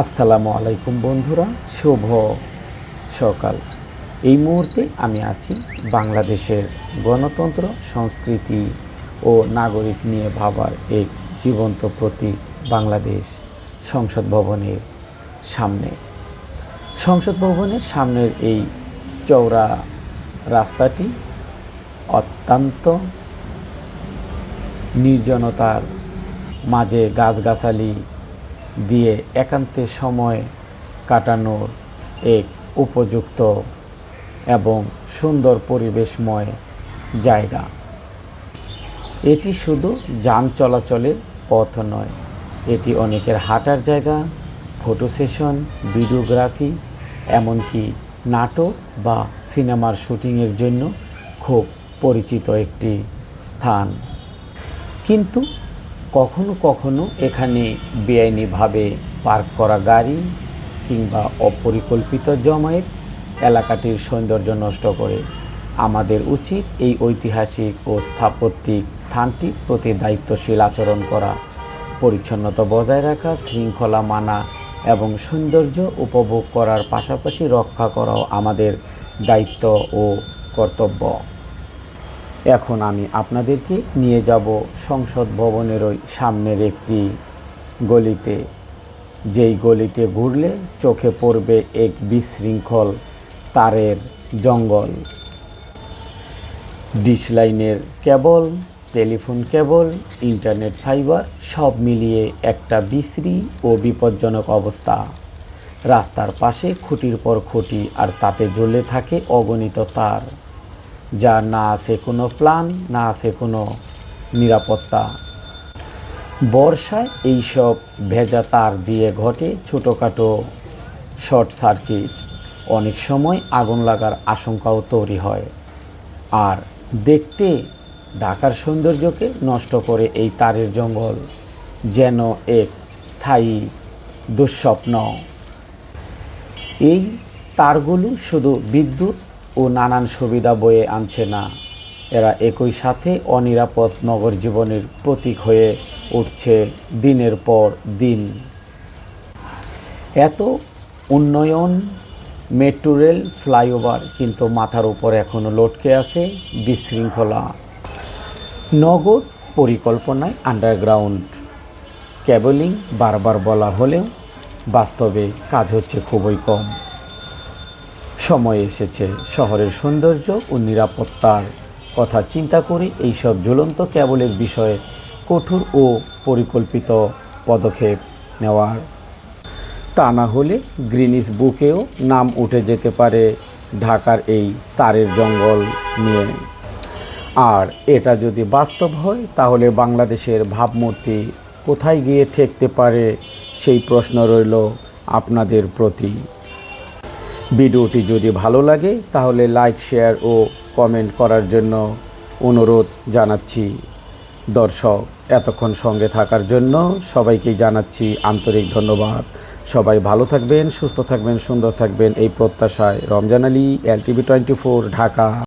আসসালামু আলাইকুম বন্ধুরা, শুভ সকাল। এই মুহূর্তে আমি আছি বাংলাদেশের গণতন্ত্র, সংস্কৃতি ও নাগরিক নিয়ে ভাবার এক জীবন্ত প্রতীক বাংলাদেশ সংসদ ভবনের সামনে। সংসদ ভবনের সামনের এই চওড়া রাস্তাটি অত্যন্ত নির্জনতার মাঝে গাছগাছালি দিয়ে একান্তে সময় কাটানোর এক উপযুক্ত এবং সুন্দর পরিবেশময় জায়গা। এটি শুধু যান চলাচলের পথ নয়, এটি অনেকের হাঁটার জায়গা, ফটো সেশন, ভিডিওগ্রাফি, এমনকি নাটক বা সিনেমার শুটিংয়ের জন্য খুব পরিচিত একটি স্থান। কিন্তু কখনো কখনো এখানে বেআইনিভাবে পার্ক করা গাড়ি কিংবা অপরিকল্পিত জমায়েত এলাকাটির সৌন্দর্য নষ্ট করে। আমাদের উচিত এই ঐতিহাসিক ও স্থাপত্যিক স্থানটির প্রতি দায়িত্বশীল আচরণ করা। পরিচ্ছন্নতা বজায় রাখা, শৃঙ্খলা মানা এবং সৌন্দর্য উপভোগ করার পাশাপাশি রক্ষা করাও আমাদের দায়িত্ব ও কর্তব্য। এখন আমি আপনাদেরকে নিয়ে যাব সংসদ ভবনের ওই সামনের একটি গলিতে। যেই গলিতে ঘুরলে চোখে পড়বে এক বিশৃঙ্খল তারের জঙ্গল। ডিশ লাইনের cable, telephone cable, internet fibre সব মিলিয়ে একটা বিশ্রী ও বিপজ্জনক অবস্থা। রাস্তার পাশে খুঁটির পর খুঁটি আর তাতে জ্বলে থাকে অগণিত তার। যা না আছে কোনো প্ল্যান, না আছে কোনো নিরাপত্তা। বর্ষায় এইসব ভেজা তার দিয়ে ঘটে ছোটোখাটো শর্ট সার্কিট। অনেক সময় আগুন লাগার আশঙ্কাও তৈরি হয়। আর দেখতে ঢাকার সৌন্দর্যকে নষ্ট করে এই তারের জঙ্গল যেন এক স্থায়ী দুঃস্বপ্ন। এই তারগুলো শুধু বিদ্যুৎ ও নানান সুবিধা বয়ে আনছে না। এরা একই সাথে অনিরাপদ নগর জীবনের প্রতীক হয়ে উঠছে দিনের পর দিন। এত উন্নয়ন, মেট্রো রেল ফ্লাইওভার কিন্তু মাথার উপর এখনও লটকে আছে বিশৃঙ্খলা। নগর পরিকল্পনায় আন্ডারগ্রাউন্ড কেবলিং বারবার বলা হলেও বাস্তবে কাজ হচ্ছে খুবই কম। সময় এসেছে। শহরের সৌন্দর্য ও নিরাপত্তার কথা চিন্তা করে এইসব জ্বলন্ত কেবলের বিষয়ে কঠোর ও পরিকল্পিত পদক্ষেপ নেওয়ার। তা না হলে গ্রিনিস বুকেও নাম উঠে যেতে পারে ঢাকার এই তারের জঙ্গল নিয়ে। আর এটা যদি বাস্তব হয়, তাহলে বাংলাদেশের ভাবমূর্তি কোথায় গিয়ে ঠেকতে পারে সেই প্রশ্ন রইল আপনাদের প্রতি। ভিডিওটি যদি ভালো লাগে, তাহলে লাইক, শেয়ার ও কমেন্ট করার জন্য অনুরোধ জানাচ্ছি। দর্শক, এতক্ষণ সঙ্গে থাকার জন্য সবাইকে জানাচ্ছি আন্তরিক ধন্যবাদ। সবাই ভালো থাকবেন, সুস্থ থাকবেন, সুন্দর থাকবেন এই প্রত্যাশায়। Ramzan Ali L TV twenty four Dhaka